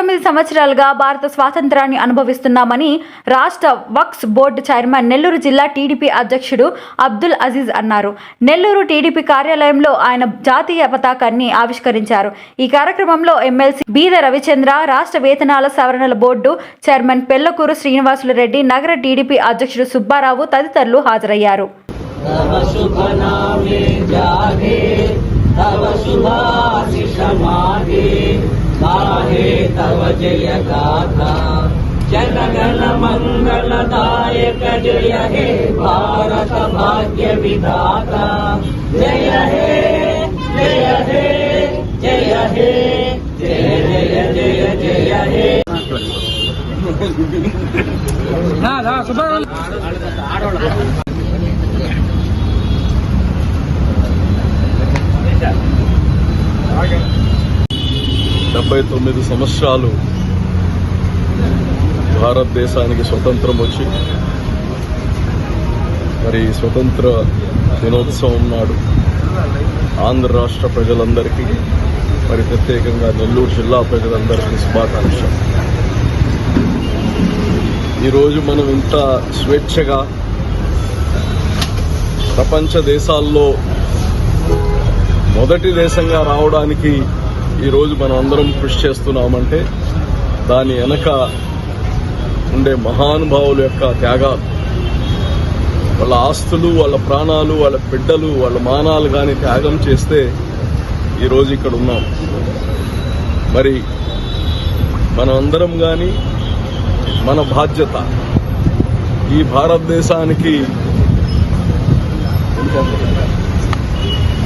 తొమ్మిది సంవత్సరాలుగా భారత స్వాతంత్రాన్ని అనుభవిస్తున్నామని రాష్ట్ర వక్స్ బోర్డు చైర్మన్ నెల్లూరు జిల్లా టీడీపీ అధ్యక్షుడు అబ్దుల్ అజీజ్ అన్నారు. నెల్లూరు టీడీపీ కార్యాలయంలో ఆయన జాతీయ పతాకాన్ని ఆవిష్కరించారు. ఈ కార్యక్రమంలో ఎమ్మెల్సీ బీద రవిచంద్ర రాష్ట్ర వేతనాల సవరణల బోర్డు చైర్మన్ పెళ్ళకూరు శ్రీనివాసులు రెడ్డి నగర టీడీపీ అధ్యక్షుడు సుబ్బారావు తదితరులు హాజరయ్యారు. तव शुभ नामे जागे तव शुभाशिष मागे गाहे तव जय गाथा जनगण मङ्गलदायक जय हे भारत भाग्य विधाता जय हे जय हे जय हे जय जय जय जय हे డెబ్బై తొమ్మిది సంవత్సరాలు భారతదేశానికి స్వతంత్రం వచ్చి మరి స్వతంత్ర దినోత్సవం నాడు ఆంధ్ర రాష్ట్ర ప్రజలందరికీ మరి ప్రత్యేకంగా నెల్లూరు జిల్లా ప్రజలందరికీ శుభాకాంక్షలు. ఈరోజు మనం ఇంత స్వేచ్ఛగా ప్రపంచ దేశాల్లో మొదటి దేశంగా రావడానికి ఈరోజు మనం అందరం కృషి చేస్తున్నామంటే దాని వెనక ఉండే మహానుభావుల యొక్క త్యాగాలు. వాళ్ళ ఆస్తులు వాళ్ళ ప్రాణాలు వాళ్ళ బిడ్డలు వాళ్ళ మానాలు కానీ త్యాగం చేస్తే ఈరోజు ఇక్కడ ఉన్నాం. మరి మనమందరం కానీ మన బాధ్యత ఈ భారతదేశానికి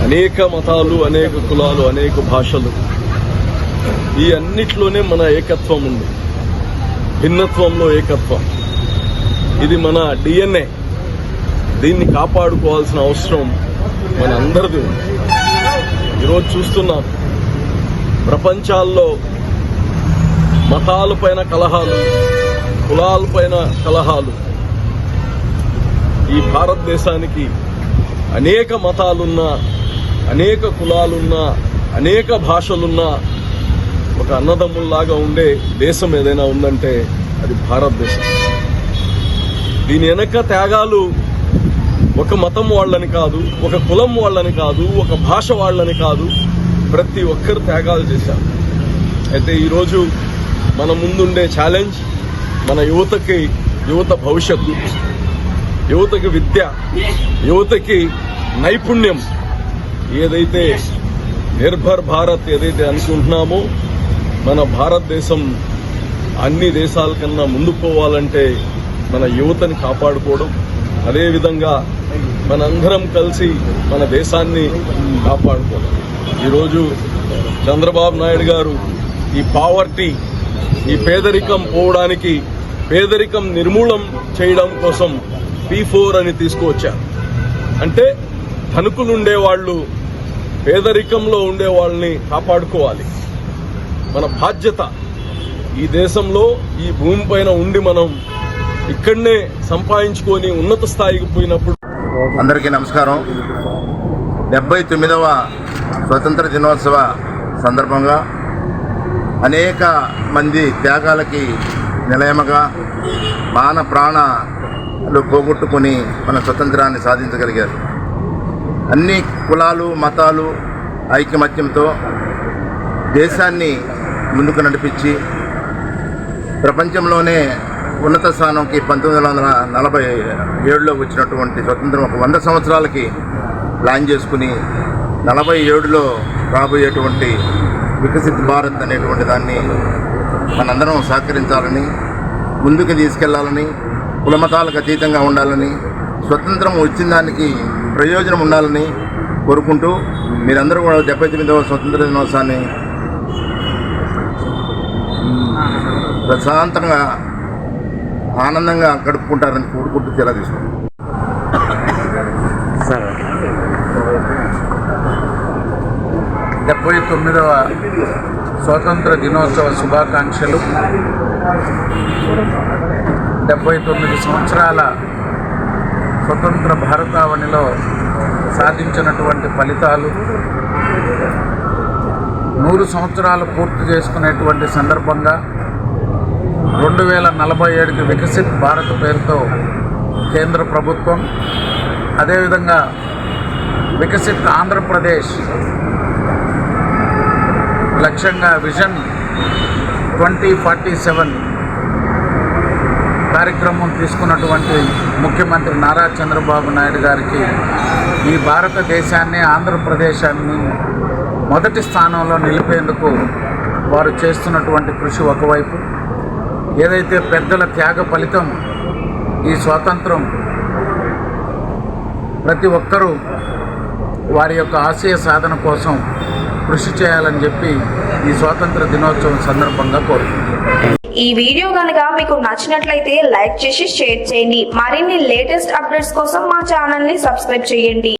అనేక మతాలు అనేక కులాలు అనేక భాషలు ఈ అన్నిట్లోనే మన ఏకత్వం ఉంది. భిన్నత్వంలో ఏకత్వం. ఇది మన డిఎన్ఏ. దీన్ని కాపాడుకోవాల్సిన అవసరం మన అందరిది ఉంది. ఈరోజు చూస్తున్నాం ప్రపంచాల్లో మతాలపైన కలహాలు కులాలపైన కలహాలు. ఈ భారతదేశానికి అనేక మతాలున్నా అనేక కులాలున్నా అనేక భాషలున్నా ఒక అన్నదమ్ముల్లాగా ఉండే దేశం ఏదైనా ఉందంటే అది భారతదేశం. దీని వెనక త్యాగాలు ఒక మతం వాళ్ళని కాదు ఒక కులం వాళ్ళని కాదు ఒక భాష వాళ్ళని కాదు ప్రతి ఒక్కరు త్యాగాలు చేశారు. అయితే ఈరోజు మన ముందుండే ఛాలెంజ్ మన యువతకి యువత భవిష్యత్తు యువతకి విద్య యువతకి నైపుణ్యం ఏదైతే నిర్భర్ భారత్ ఏదైతే అనుకుంటున్నామో మన భారతదేశం అన్ని దేశాల కన్నా ముందు పోవాలంటే మన యువతని కాపాడుకోవడం అదేవిధంగా మనందరం కలిసి మన దేశాన్ని కాపాడుకోవడం. ఈరోజు చంద్రబాబు నాయుడు గారు ఈ పావర్టీ ఈ పేదరికం పోవడానికి పేదరికం నిర్మూలం చేయడం కోసం పీ ఫోర్ అని తీసుకువచ్చారు. అంటే ధనుకులు ఉండేవాళ్ళు పేదరికంలో ఉండే వాళ్ళని కాపాడుకోవాలి. మన బాధ్యత. ఈ దేశంలో ఈ భూమిపైన ఉండి మనం ఇక్కడనే సంపాదించుకొని ఉన్నత స్థాయికి పోయినప్పుడు అందరికీ నమస్కారం. డెబ్బై తొమ్మిదవ స్వతంత్ర దినోత్సవ సందర్భంగా అనేక మంది త్యాగాలకి నిలయమగా మాన ప్రాణాలు పోగొట్టుకొని మన స్వతంత్రాన్ని సాధించగలిగారు. అన్ని కులాలు మతాలు ఐకమత్యంతో దేశాన్ని ముందుకు నడిపించి ప్రపంచంలోనే ఉన్నత స్థానంకి పంతొమ్మిది వందల నలభై ఏడులో వచ్చినటువంటి స్వతంత్రం ఒక వంద సంవత్సరాలకి ప్లాన్ చేసుకుని నలభై ఏడులో రాబోయేటువంటి వికసిత్ భారత్ అనేటువంటి దాన్ని మనందరం సహకరించాలని ముందుకు తీసుకెళ్ళాలని కులమతాలకు అతీతంగా ఉండాలని స్వతంత్రం వచ్చిన దానికి ప్రయోజనం ఉండాలని కోరుకుంటూ మీరందరూ కూడా డెబ్బై తొమ్మిదవ స్వతంత్ర దినోత్సవాన్ని ప్రశాంతంగా ఆనందంగా గడుపుకుంటారని కోరుకుంటూ తెలా తీసుకుంటాం డెబ్బై తొమ్మిదవ స్వాతంత్ర దినోత్సవ శుభాకాంక్షలు. డెబ్బై తొమ్మిది సంవత్సరాల స్వతంత్ర భారతావనిలో సాధించినటువంటి ఫలితాలు. నూరు సంవత్సరాలు పూర్తి చేసుకునేటువంటి సందర్భంగా రెండు వేల నలభై ఏడుకి వికసిత్ భారత్ పేరుతో కేంద్ర ప్రభుత్వం అదేవిధంగా వికసిత్ ఆంధ్రప్రదేశ్ లక్ష్యంగా విజన్ ట్వంటీ ఫార్టీ సెవెన్ కార్యక్రమం తీసుకున్నటువంటి ముఖ్యమంత్రి నారా చంద్రబాబు నాయుడు గారికి ఈ భారతదేశాన్ని ఆంధ్రప్రదేశాన్ని మొదటి స్థానంలో నిలిపేందుకు వారు చేస్తున్నటువంటి కృషి ఒకవైపు. ఏదైతే పెద్దల త్యాగ ఫలితం ఈ స్వాతంత్రం ప్రతి ఒక్కరూ వారి యొక్క ఆశయ సాధన కోసం కృషి చేయాలని చెప్పి ఈ స్వాతంత్ర దినోత్సవం సందర్భంగా కోరుతున్నాను ఈ వీడియో కనుక మీకు నచ్చినట్లయితే లైక్ చేసి షేర్ చేయండి. మరిన్ని లేటెస్ట్ అప్డేట్స్ కోసం మా ఛానల్ని సబ్స్క్రైబ్ చేయండి.